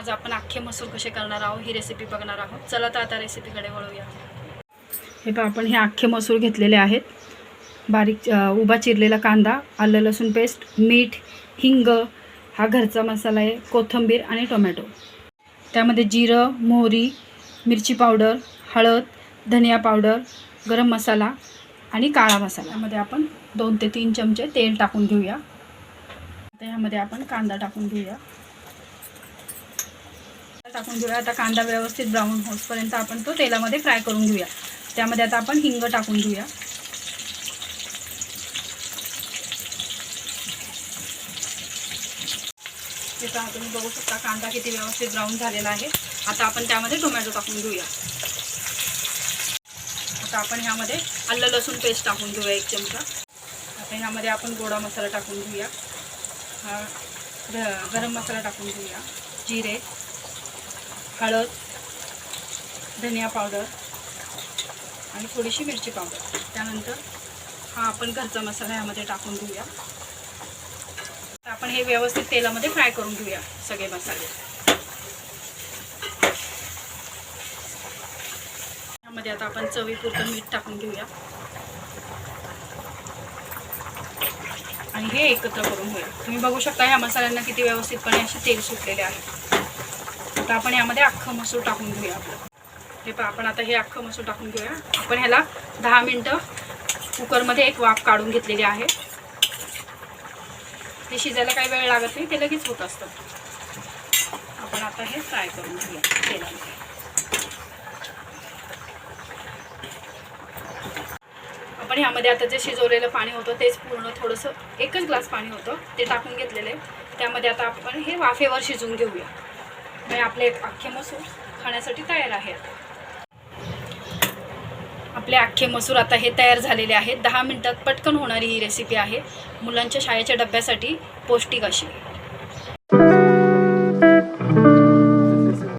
आज आपण अख्खे मसूर कसे करणार आहोत ही रेसिपी बघणार आहोत. चला तर आता रेसिपीकडे वळूया. हे पहा आपण हे अख्खे मसूर घेतलेले आहेत. बारीक उभा चिरलेला कांदा आलं लसूण पेस्ट मीठ हिंग हा घरचा मसाला आहे कोथिंबीर आणि टोमॅटो. त्यामध्ये जिरं मोहरी मिरची पावडर हळद धनिया पावडर गरम मसाला आणि काळा मसाला. यामध्ये आपण दोन ते तीन चमचे तेल टाकून घेऊया. आता ह्यामध्ये आपण कांदा टाकून घेऊया. टाकून घेऊया. आता कांदा व्यवस्थित ब्राऊन होसपर्यंत आपण तो तेलामध्ये फ्राय करून घेऊया. त्यामध्ये आता आपण हिंग टाकून घेऊया. तुम्ही बघू शकता कांदा किती व्यवस्थित ब्राऊन झालेला आहे. आता आपण त्यामध्ये टोमॅटो टाकून घेऊया. आता आपण ह्यामध्ये आलं लसूण पेस्ट टाकून घेऊया एक चमचा. आता ह्यामध्ये आपण गोडा मसाला टाकून घेऊया. गरम मसाला टाकून घेऊया. जिरे. हळद धनिया पावडर आणि थोडीशी मिरची पावडर. त्यानंतर हा आपण घरचा मसाला ह्यामध्ये टाकून घेऊया. आपण हे व्यवस्थित तेलामध्ये फ्राय करून घेऊया सगळे मसाले. ह्यामध्ये आता आपण चवीपुरतं मीठ टाकून घेऊया. आणि हे एकत्र करून घेऊया. तुम्ही बघू शकता ह्या मसाल्यांना किती व्यवस्थितपणे असे तेल सुटलेले आहे. आता आपण यामध्ये अख्खं मसूर टाकून घेऊया आपलं हे पण आपण आता हे अख्खं मसूर टाकून घेऊया. आपण ह्याला दहा मिनटं कुकरमध्ये एक वाफ काढून घेतलेली आहे. ते शिजायला काही वेळ लागत नाही ते लगेच होत असतं. आपण आता हे फ्राय करून घेऊया तेलामध्ये. आपण ह्यामध्ये आता जे शिजवलेलं पाणी होतं तेच पूर्ण थोडंसं एकच ग्लास पाणी होतं ते टाकून घेतलेलं आहे. त्यामध्ये आता आपण हे वाफेवर शिजवून घेऊया. म्हणजे आपले अख्खे मसूर खाण्यासाठी तयार आहेत. आपले अख्खे मसूर आता हे तयार झालेले आहेत. दहा मिनटात पटकन होणारी ही रेसिपी आहे. मुलांच्या शाळेच्या डब्यासाठी पौष्टिक अशी.